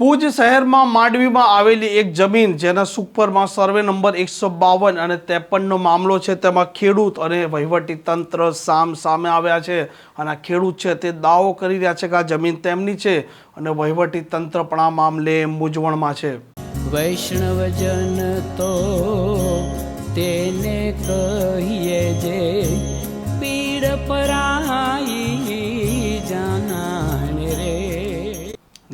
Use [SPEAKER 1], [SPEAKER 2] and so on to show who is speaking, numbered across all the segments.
[SPEAKER 1] ભુજ શહેરમાં માંડવીમાં આવેલી એક જમીન જેના સુપરમાં સર્વે નંબર એકસો બાવન અને ત્રેપનનો મામલો છે, તેમાં ખેડૂત અને વહીવટી તંત્ર સામ સામે આવ્યા છે અને આ ખેડૂત છે તે દાવો કરી રહ્યા છે કે આ જમીન તેમની છે અને વહીવટી તંત્ર પણ આ મામલે મૂંઝવણમાં છે.
[SPEAKER 2] વૈષ્ણવજન તો તેને કહીએ જે પીડ પરાઈ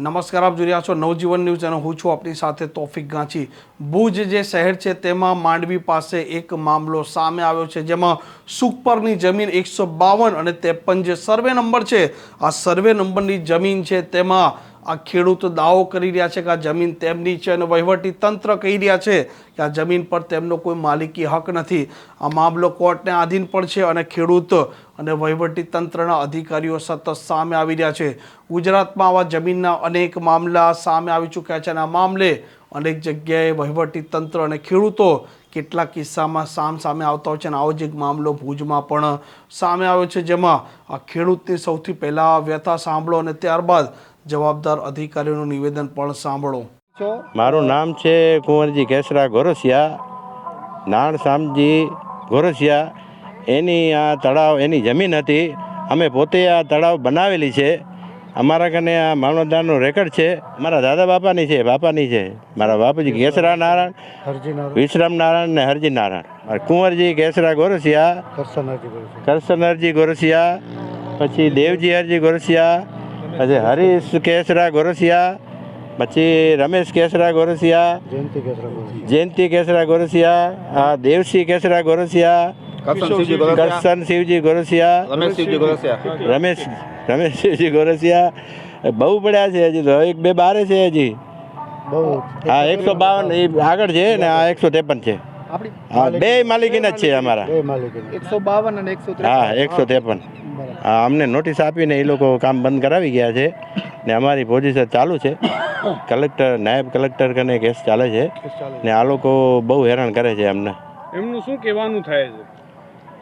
[SPEAKER 1] નમસ્કાર, આપ જોઈ રહ્યા છો નવજીવન ન્યૂઝ અને હું છું આપની સાથે તોફિક ગાંચી. ભુજ જે શહેર છે તેમાં માંડવી પાસે એક મામલો સામે આવ્યો છે, જેમાં સુપરની જમીન એકસો બાવન અને ત્રેપન જે સર્વે નંબર છે, આ સર્વે નંબરની જમીન છે તેમાં આ ખેડૂત દાવો કરી રહ્યા છે કે આ જમીન તેમની છે અને વહીવટી તંત્ર કહી રહ્યા છે કે આ જમીન પર તેમનો કોઈ માલિકી હક નથી. આ મામલો કોર્ટને આધીન પણ છે અને ખેડૂત અને વહીવટી તંત્રના અધિકારીઓ સતત સામે આવી રહ્યા છે. ગુજરાતમાં આવા જમીનના અનેક મામલા સામે આવી ચૂક્યા છે અને આ મામલે અનેક જગ્યાએ વહીવટી તંત્ર અને ખેડૂતો કેટલાક કિસ્સામાં સામ સામે આવતા હોય છે અને આવો જ એક મામલો ભુજમાં પણ સામે આવ્યો છે જેમાં આ ખેડૂતની સૌથી પહેલાં વ્યથા સાંભળો અને ત્યારબાદ જવાબદાર અધિકારીઓનું નિવેદન પણ સાંભળો.
[SPEAKER 3] મારું નામ છે કુંવરજી કેસરા ગોરસિયા નાણ સામજી ગોરસિયા એની આ તળાવ એની જમીન હતી. અમે પોતે આ તળાવ બનાવેલી છે. અમારા કને આ મામલતદારનું રેકર્ડ છે. મારા દાદા બાપાની છે બાપાની છે. મારા બાપુજી કેસરા નારાયણ વિશ્રામ નારાયણ ને હરજી નારાયણ. કુંવરજી કેસરા ગોરસિયા હરજી ગોરસિયા. પછી દેવજી હરજી ગોરસિયા પછી હરીશ કેસરા ગોરસિયા પછી રમેશ કેસરા ગોરસિયા. જયંતિ કેસરા ગોરસિયા આ દેવસિંહ કેસરા ગોરસિયા કરશન શિવજી ગોરસિયા
[SPEAKER 4] રમેશ ગોરસિયા
[SPEAKER 3] રમેશ રમેશ શિવજી ગોરસિયા બહુ પડ્યા છે હજી તો. એક બે બારે છે હજી. હા એકસો બાવન એ આગળ છે ને આ એકસો ત્રેપન છે. હા બે માલિકીના જ છે અમારા.
[SPEAKER 4] એકસો બાવન અને એકસો
[SPEAKER 3] હા એકસો ત્રેપન. હા અમને નોટિસ આપીને એ લોકો કામ બંધ કરાવી ગયા છે ને અમારી પોઝિશન ચાલુ છે. કલેક્ટર નાયબ કલેક્ટર કને કેસ ચાલે છે. ને આ લોકો બહુ હેરાન કરે છે અમને.
[SPEAKER 5] એમનું શું કહેવાનું થાય છે?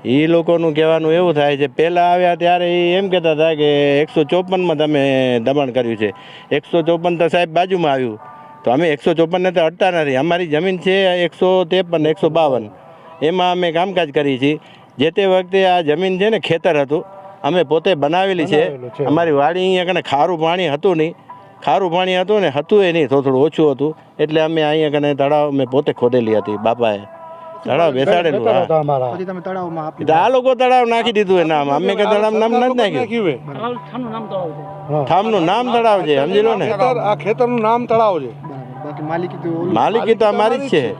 [SPEAKER 3] એ લોકોનું કહેવાનું એવું થાય છે પહેલાં આવ્યા ત્યારે એ એમ કહેતા હતા કે એકસો ચોપનમાં તમે દબાણ કર્યું છે. એકસો ચોપન તો સાહેબ બાજુમાં આવ્યું. તો અમે એકસો ચોપનને તો અડતા નથી. અમારી જમીન છે એકસો ત્રેપન એકસો બાવન. એમાં અમે કામકાજ કરીએ છીએ. જે તે વખતે આ જમીન છે ને ખેતર હતું અમે પોતે બનાવેલી છે. અમારી વાડી અહીંયા કને ખારું પાણી હતું નહીં. ખારું પાણી હતું ને હતું એ નહીં. થોડું થોડું ઓછું હતું. એટલે અમે અહીંયા કને તળાવ મેં પોતે ખોદેલી હતી બાપાએ. તળાવ બેસાડેલું હા.
[SPEAKER 4] પછી તમે તળાવમાં આપી
[SPEAKER 3] આ લોકો તળાવ નાખી દીધું એ નામ અમે કે તળાવ નામ નથી નાખ્યું. થામનું નામ તળાવ છે. સમજી લો ને.
[SPEAKER 5] આ ખેતરનું નામ તળાવ છે.
[SPEAKER 4] બાકી માલિકી તો
[SPEAKER 3] માલિકી તો અમારી જ છે.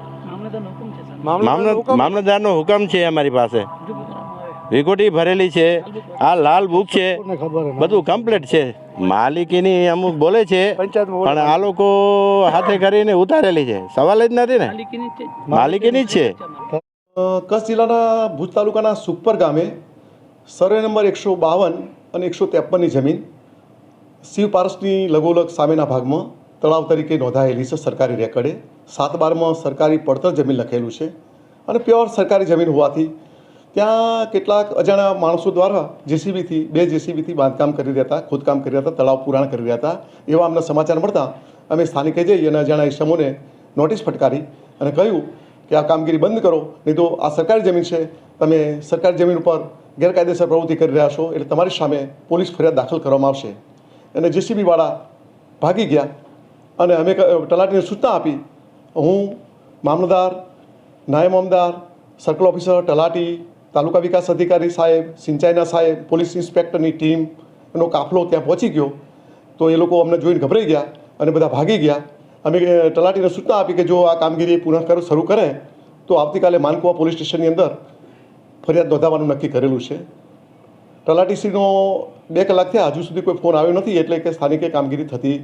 [SPEAKER 3] મામલત- મામલતદારનો હુકમ છે અમારી પાસે. વિગોટી ભરેલી છે. આ લાલ બુક છે. બધું કમ્પ્લીટ છે. માલિકીની અમુક બોલે છે પણ આ લોકો હાથે કરીને ઉતારેલી છે. સવાલ જ નથી ને? માલિકીની જ છે.
[SPEAKER 6] કચ્છ જિલ્લાના ભુજ તાલુકાના સુપર ગામે સર્વે નંબર એકસો બાવન અને એકસો ત્રેપનની જમીન શિવ પારસની લગોલગ સામેના ભાગમાં તળાવ તરીકે નોંધાયેલી છે સરકારી રેકર્ડે સાત બારમાં સરકારી પડતર જમીન લખેલું છે અને પ્યોર સરકારી જમીન હોવાથી ત્યાં કેટલાક અજાણ્યા માણસો દ્વારા જેસીબીથી, બે જેસીબીથી બાંધકામ કરી રહ્યા હતા, ખોદકામ કરી રહ્યા હતા, તળાવ પુરાણ કરી રહ્યા હતા. એવા અમને સમાચાર મળતા અમે સ્થાનિકે જઈ અને અજાણા ઇસમોને નોટિસ ફટકારી અને કહ્યું કે આ કામગીરી બંધ કરો, નહીં તો આ સરકારી જમીન છે. તમે સરકારી જમીન ઉપર ગેરકાયદેસર પ્રવૃત્તિ કરી રહ્યા છો એટલે તમારી સામે પોલીસ ફરિયાદ દાખલ કરવામાં આવશે. અને જેસીબીવાળા ભાગી ગયા અને અમે તલાટીને સૂચના આપી, હું મામલતદાર, નાયબ મામલદાર સર્કલ ઓફિસર, તલાટી તાલુકા વિકાસ અધિકારી સાહેબ, સિંચાઈના સાહેબ, પોલીસ ઇન્સ્પેક્ટરની ટીમ એનો કાફલો ત્યાં પહોંચી ગયો. તો એ લોકો અમને જોઈને ગભરાઈ ગયા અને બધા ભાગી ગયા. અમે તલાટીને સૂચના આપી કે જો આ કામગીરી પુનઃ શરૂ કરે, તો આવતીકાલે માનકુવા પોલીસ સ્ટેશનની અંદર ફરિયાદ નોંધાવવાનું નક્કી કરેલું છે. તલાટીસીનો બે કલાક થયા, હજુ સુધી કોઈ ફોન આવ્યો નથી, એટલે કે સ્થાનિકે કામગીરી થતી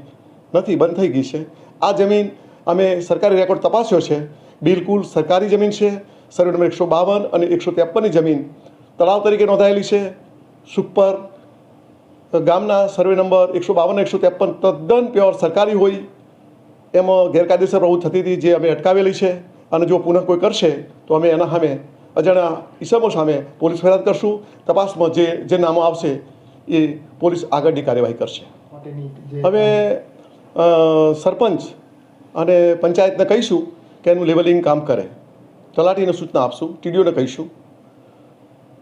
[SPEAKER 6] નથી, બંધ થઈ ગઈ છે. આ જમીન અમે સરકારી રેકોર્ડ તપાસ્યો છે. બિલકુલ સરકારી જમીન છે. સર્વે નંબર એકસો બાવન અને એકસો ત્રેપનની જમીન તળાવ તરીકે નોંધાયેલી છે. સુપર ગામના સર્વે નંબર એકસો બાવન એકસો ત્રેપન તદ્દન પ્યોર સરકારી હોય એમાં ગેરકાયદેસર પ્રવૃત્તિ થતી હતી જે અમે અટકાવેલી છે. અને જો પુનઃ કોઈ કરશે તો અમે એના સામે અજાણ્યા ઈસમો સામે પોલીસ ફરિયાદ કરશું. તપાસમાં જે જે નામો આવશે એ પોલીસ આગળની કાર્યવાહી કરશે. હવે સરપંચ અને પંચાયતને કહીશું કે એનું લેવલિંગ કામ કરે. તલાટીને સૂચના આપશું ટીડીઓને કહીશું.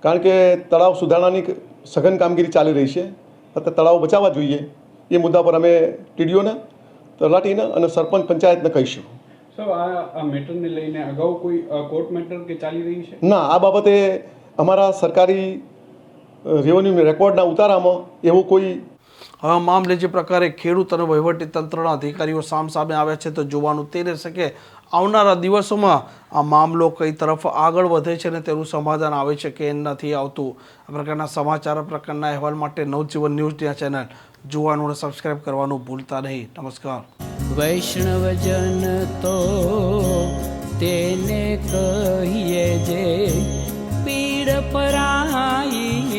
[SPEAKER 6] કારણ કે તળાવ સુધારણાની સઘન કામગીરી ચાલી રહી છે. અત્યારે તળાવ બચાવવા જોઈએ. એ મુદ્દા પર અમે ટીડીઓને તલાટીને અને સરપંચ પંચાયતને કહીશું.
[SPEAKER 5] સર આ આ મેટરને લઈને અગાઉ કોઈ કોર્ટ મેટર કે ચાલી રહી છે?
[SPEAKER 6] ના આ બાબતે અમારા સરકારી રેવન્યુ રેકોર્ડના ઉતારામાં એવો કોઈ
[SPEAKER 1] હા મામલે જે પ્રકારે ખેડૂત અને વહીવટી તંત્રના અધિકારીઓ સામ સામે આવ્યા છે તો જોવાનું તે રહેશે કે આવનારા દિવસોમાં આ મામલો કઈ તરફ આગળ વધે છે અને તેનું સમાધાન આવે છે કે નથી આવતું? આ પ્રકારના સમાચાર પ્રકારના અહેવાલ માટે નવજીવન ન્યૂઝની આ ચેનલ. જોવાનું અને સબસ્ક્રાઈબ કરવાનું ભૂલતા નહીં. નમસ્કાર.
[SPEAKER 2] વૈષ્ણવજન તો તેને કહીએ જે, પીડ પરાઈ